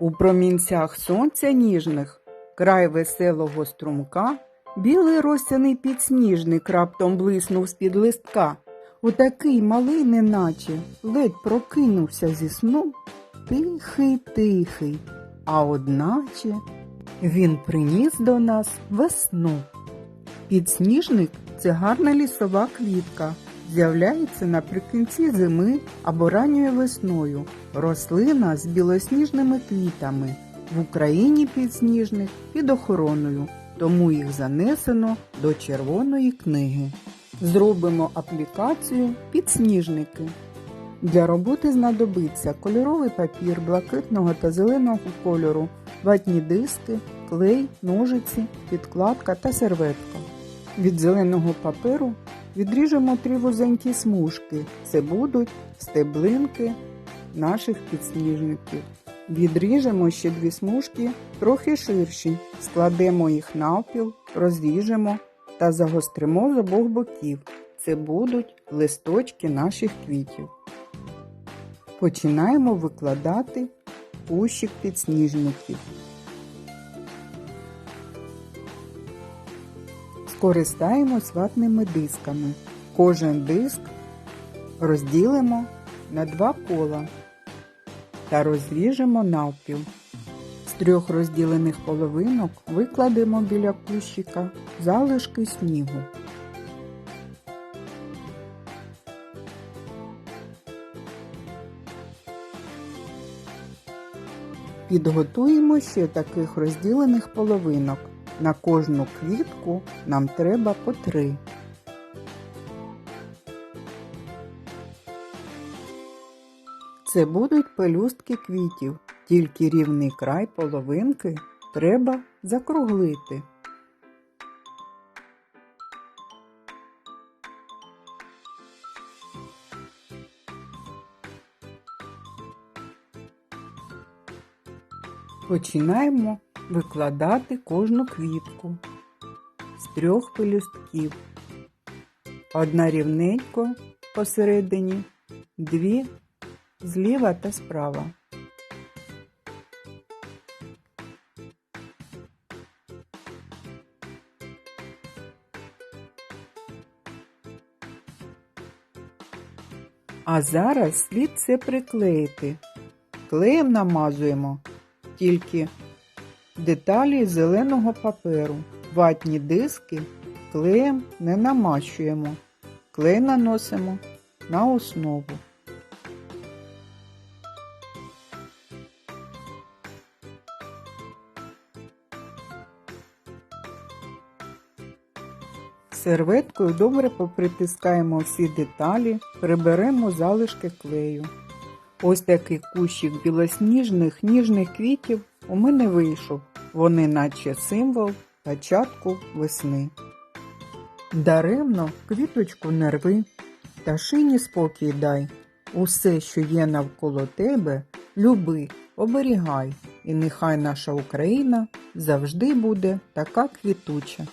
У промінцях сонця ніжних, край веселого струмка, білий росяний підсніжник раптом блиснув з-під листка. Отакий малий, неначе, ледь прокинувся зі сну, тихий, тихий, а одначе він приніс до нас весну. Підсніжник це гарна лісова квітка. З'являється наприкінці зими або ранньою весною. Рослина з білосніжними квітами. В Україні підсніжник під охороною, тому їх занесено до червоної книги. Зробимо аплікацію підсніжники. Для роботи знадобиться кольоровий папір блакитного та зеленого кольору, ватні диски, клей, ножиці, підкладка та серветка. Від зеленого паперу відріжемо три вузенькі смужки. Це будуть стеблинки наших підсніжників. Відріжемо ще дві смужки трохи ширші, складемо їх навпіл, розріжемо та загостримо з обох боків. Це будуть листочки наших квітів. Починаємо викладати кущик підсніжників. Скористаємось ватними дисками. Кожен диск розділимо на два кола та розріжемо навпіл. З трьох розділених половинок викладемо біля кущика залишки снігу. Підготуємо ще таких розділених половинок. На кожну квітку нам треба по три. Це будуть пелюстки квітів, тільки рівний край половинки треба закруглити. Починаємо викладати кожну квітку з трьох пелюстків. Одна рівненько посередині, дві зліва та справа. А зараз слід це приклеїти. Клеєм намазуємо тільки деталі зеленого паперу. Ватні диски клеєм не намащуємо. Клей наносимо на основу. Серветкою добре попритискаємо всі деталі, приберемо залишки клею. Ось такий кущик білосніжних ніжних квітів у мене вийшов. Вони наче символ початку весни. Даремно квіточку не рви, пташині спокій дай. Усе, що є навколо тебе, люби, оберігай, і нехай наша Україна завжди буде така квітуча.